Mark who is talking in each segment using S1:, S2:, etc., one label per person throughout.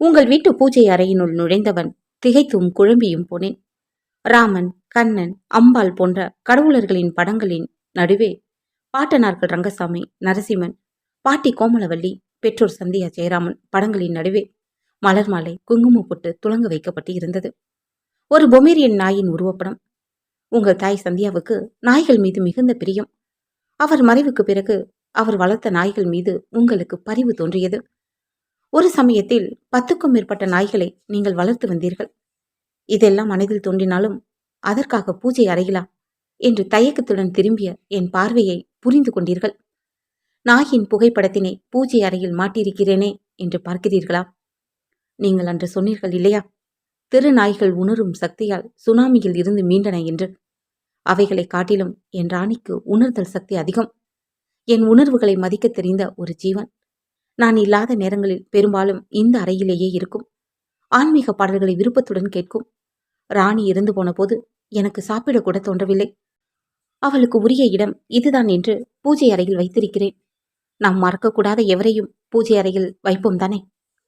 S1: உங்கள் வீட்டு பூஜை அறையினுள் நுழைந்தவன் திகைத்தும் குழம்பியும் போனேன். ராமன் கண்ணன் அம்பாள் போன்ற கடவுளர்களின் படங்களின் நடுவே பாட்டனார்கள் ரங்கசாமி நரசிம்மன் பாட்டி கோமலவல்லி பெற்றோர் சந்தியா ஜெயராமன் படங்களின் நடுவே மலர் மாலை குங்குமம் போட்டு துலங்க வைக்கப்பட்டு இருந்தது. ஒரு பொமேரியன் நாயின் உருவப்படம். உங்கள் தாய் சந்தியாவுக்கு நாய்கள் மீது மிகுந்த பிரியம். அவர் மறைவுக்கு பிறகு அவர் வளர்த்த நாய்கள் மீது உங்களுக்கு பரிவு தோன்றியது. ஒரு சமயத்தில் பத்துக்கும் மேற்பட்ட நாய்களை நீங்கள் வளர்த்து வந்தீர்கள். இதெல்லாம் மனதில் தோன்றினாலும் அதற்காக பூஜை அறையிலா? என்று தயக்கத்துடன் திரும்பிய என் பார்வையை புரிந்து கொண்டீர்கள். நாயின் புகைப்படத்தினை பூஜை அறையில் மாட்டியிருக்கிறேனே என்று பார்க்கிறீர்களா? நீங்கள் அன்று சொன்னீர்கள் இல்லையா? திருநாய்கள் உணரும் சக்தியால் சுனாமியில் இருந்து மீண்டன என்று. அவைகளை காட்டிலும் என் ராணிக்கு உணர்தல் சக்தி அதிகம். என் உணர்வுகளை மதிக்கத் தெரிந்த ஒரு ஜீவன். நான் இல்லாத நேரங்களில் பெரும்பாலும் இந்த அறையிலேயே இருக்கும். ஆன்மீக பாடல்களை விருப்பத்துடன் கேட்கும். ராணி இருந்து போனபோது எனக்கு சாப்பிடக்கூட தோன்றவில்லை. அவளுக்கு உரிய இடம் இதுதான் என்று பூஜை அறையில் வைத்திருக்கிறேன். நாம் மறக்கக்கூடாத எவரையும் பூஜை அறையில் வைப்போம் தானே?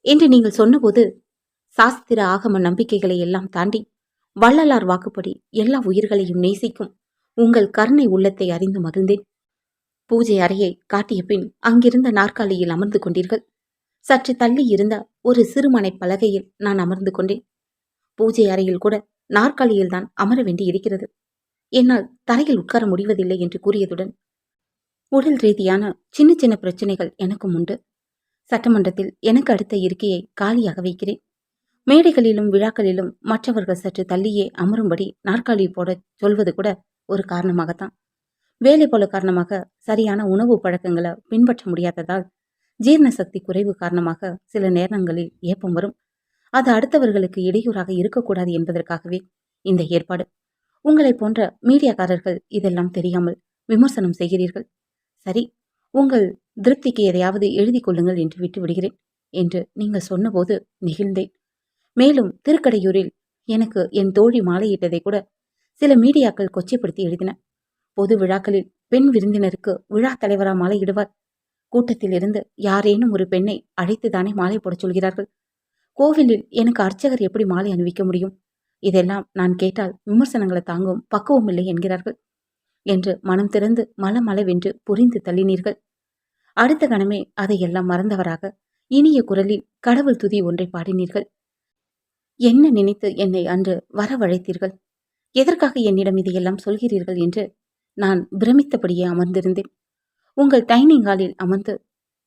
S1: என்று நீங்கள் சொன்னபோது சாஸ்திர ஆகம நம்பிக்கைகளை எல்லாம் தாண்டி வள்ளலார் வாக்குப்படி எல்லா உயிர்களையும் நேசிக்கும் உங்கள் கருணை உள்ளத்தை அறிந்து மகிழ்ந்தேன். பூஜை அறையை காட்டிய பின் அங்கிருந்த நாற்காலியில் அமர்ந்து கொண்டீர்கள். சற்று தள்ளி இருந்த ஒரு சிறுமனை பலகையில் நான் அமர்ந்து கொண்டேன். பூஜை அறையில் கூட நாற்காலியில் தான் அமர வேண்டி இருக்கிறது. என்னால் தரையில் உட்கார முடிவதில்லை என்று கூறியதுடன் உடல் ரீதியான சின்ன சின்ன பிரச்சனைகள் எனக்கும் உண்டு. சட்டமன்றத்தில் எனக்கு அடுத்த இருக்கையை காலியாக வைக்கிறேன். மேடைகளிலும் விழாக்களிலும் மற்றவர்கள் சற்று தள்ளியே அமரும்படி நாற்காலி போட சொல்வது கூட ஒரு காரணமாகத்தான். வேலை போல காரணமாக சரியான உணவு பழக்கங்களை பின்பற்ற முடியாததால் ஜீரண சக்தி குறைவு காரணமாக சில நேரங்களில் ஏப்பம் வரும். அது அடுத்தவர்களுக்கு இடையூறாக இருக்கக்கூடாது என்பதற்காகவே இந்த ஏற்பாடு. உங்களைப் போன்ற மீடியாக்காரர்கள் இதெல்லாம் தெரியாமல் விமர்சனம் செய்கிறீர்கள். சரி உங்கள் திருப்திக்கு எதையாவது எழுதி கொள்ளுங்கள் என்று விட்டு விடுகிறேன் என்று நீங்கள் சொன்னபோது நெகிழ்ந்தேன். மேலும் திருக்கடையூரில் எனக்கு என் தோழி மாலையிட்டதை கூட சில மீடியாக்கள் கொச்சைப்படுத்தி எழுதின. பொது விழாக்களில் பெண் விருந்தினருக்கு விழா தலைவரா மாலையிடுவார் கூட்டத்தில் இருந்து யாரேனும் ஒரு பெண்ணை அழைத்துதானே மாலை போடச் சொல்கிறார்கள். கோவிலில் எனக்கு அர்ச்சகர் எப்படி மாலை அணிவிக்க முடியும்? இதெல்லாம் நான் கேட்டால் விமர்சனங்களை தாங்கும் பக்குவம் இல்லை என்கிறார்கள். என்று மனம் திறந்து மலமளவென்று புரிந்து தள்ளினீர்கள். அடுத்த கணமே அதையெல்லாம் மறந்தவராக இனிய குரலில் கடவுள் துதி ஒன்றை பாடினீர்கள். என்ன நினைத்து என்னை அன்று வரவழைத்தீர்கள்? எதற்காக என்னிடம் இதையெல்லாம் சொல்கிறீர்கள்? என்று நான் பிரமித்தபடியே அமர்ந்திருந்தேன். உங்கள் டைனிங் ஹாலில் அமர்ந்து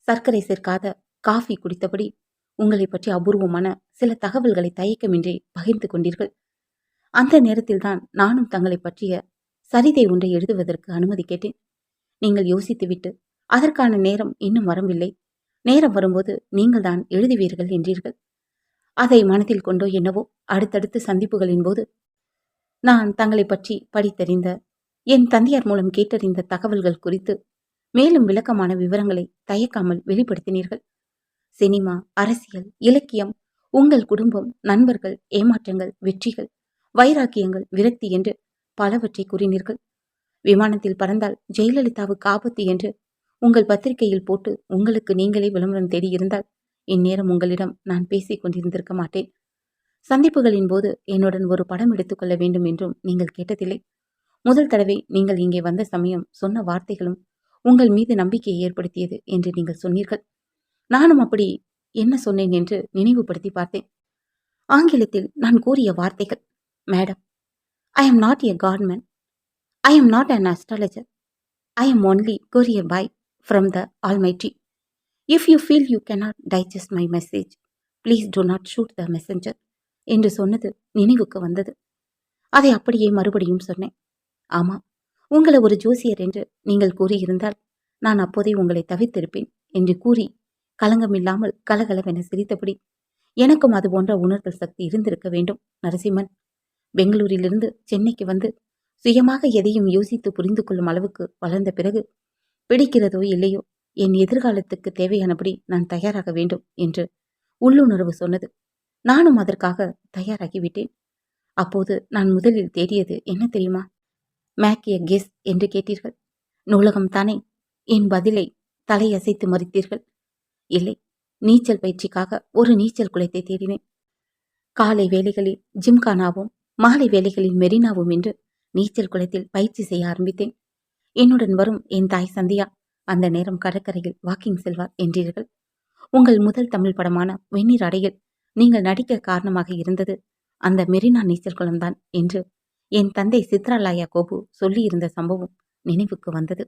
S1: சர்க்கரை சேர்க்காத காஃபி குடித்தபடி உங்களை பற்றி அபூர்வமான சில தகவல்களை தயக்கமின்றி பகிர்ந்து கொண்டீர்கள். அந்த நேரத்தில்தான் நானும் தங்களை பற்றிய சரிதை ஒன்றை எழுதுவதற்கு அனுமதி கேட்டேன். நீங்கள் யோசித்துவிட்டு அதற்கான நேரம் இன்னும் வரவில்லை. நேரம் வரும்போது நீங்கள் தான் எழுதுவீர்கள் என்றீர்கள். அதை மனதில் கொண்டோ என்னவோ அடுத்தடுத்து சந்திப்புகளின் போது நான் தங்களை பற்றி படித்தறிந்த என் தந்தையார் மூலம் கேட்டறிந்த தகவல்கள் குறித்து மேலும் விளக்கமான விவரங்களை தயக்காமல் வெளிப்படுத்தினீர்கள். சினிமா அரசியல் இலக்கியம் உங்கள் குடும்பம் நண்பர்கள் ஏமாற்றங்கள் வெற்றிகள் வைராக்கியங்கள் விரக்தி என்று பலவற்றை கூறினீர்கள். விமானத்தில் பறந்தால் ஜெயலலிதாவுக்கு ஆபத்து என்று உங்கள் பத்திரிகையில் போட்டு உங்களுக்கு நீங்களே விளம்பரம் தேடியிருந்தால் இந்நேரம் உங்களிடம் நான் பேசிக் கொண்டிருந்திருக்க மாட்டேன். சந்திப்புகளின் போது என்னுடன் ஒரு படம் எடுத்துக்கொள்ள வேண்டும் என்றும் நீங்கள் கேட்டதில்லை. முதல் தடவை நீங்கள் இங்கே வந்த சமயம் சொன்ன வார்த்தைகளும் உங்கள் மீது நம்பிக்கையை ஏற்படுத்தியது என்று நீங்கள் சொன்னீர்கள். நானும் அப்படி என்ன சொன்னேன் என்று நினைவுபடுத்தி பார்த்தேன். ஆங்கிலத்தில் நான் கூறிய வார்த்தைகள் madam I am not a godman I am not an astrologer I am only courier boy from the almighty if you feel you cannot digest my message please do not shoot the messenger என்று சொன்னது நினைவுக்கு வந்தது. அதை அப்படியே மறுபடியும் சொன்னேன். ஆமாம் உங்களை ஒரு ஜோசியர் என்று நீங்கள் கூறியிருந்தால் நான் அப்போதே உங்களை தவிர்த்திருப்பேன் என்று கூறி கலங்கமில்லாமல் கலகலவென சிரித்தபடி எனக்கும் அது போன்ற உணர்தல் சக்தி இருந்திருக்க வேண்டும் நரசிம்மன். பெங்களூரிலிருந்து சென்னைக்கு வந்து சுயமாக எதையும் யோசித்து புரிந்து கொள்ளும் அளவுக்கு வளர்ந்த பிறகு பிடிக்கிறதோ இல்லையோ என் எதிர்காலத்துக்கு தேவையானபடி நான் தயாராக வேண்டும் என்று உள்ளுணர்வு சொன்னது. நானும் அதற்காக தயாராகிவிட்டேன். அப்போது நான் முதலில் தேடியது என்ன தெரியுமா? மேக்கிய கெஸ் என்று கேட்டீர்கள். நூலகம் தானே என் பதிலை தலையசைத்து மறித்தீர்கள். இல்லை நீச்சல் பயிற்சிக்காக ஒரு நீச்சல் குளத்தை தேடினேன். காலை வேலைகளில் ஜிம்கானாவும் மாலை வேலைகளில் மெரினாவும் என்று நீச்சல் குளத்தில் பயிற்சி செய்ய ஆரம்பித்தேன். என்னுடன் வரும் என் தாய் சந்தியா அந்த நேரம் கடற்கரையில் வாக்கிங் செல்வார் என்றீர்கள். உங்கள் முதல் தமிழ் படமான வெந்நீர் அடையில் நீங்கள் நடிக்க காரணமாக இருந்தது அந்த மெரினா நீச்சல் குளம்தான் என்று என் தந்தை சித்ராலாயா கோபு சொல்லியிருந்த சம்பவம் நினைவுக்கு வந்தது.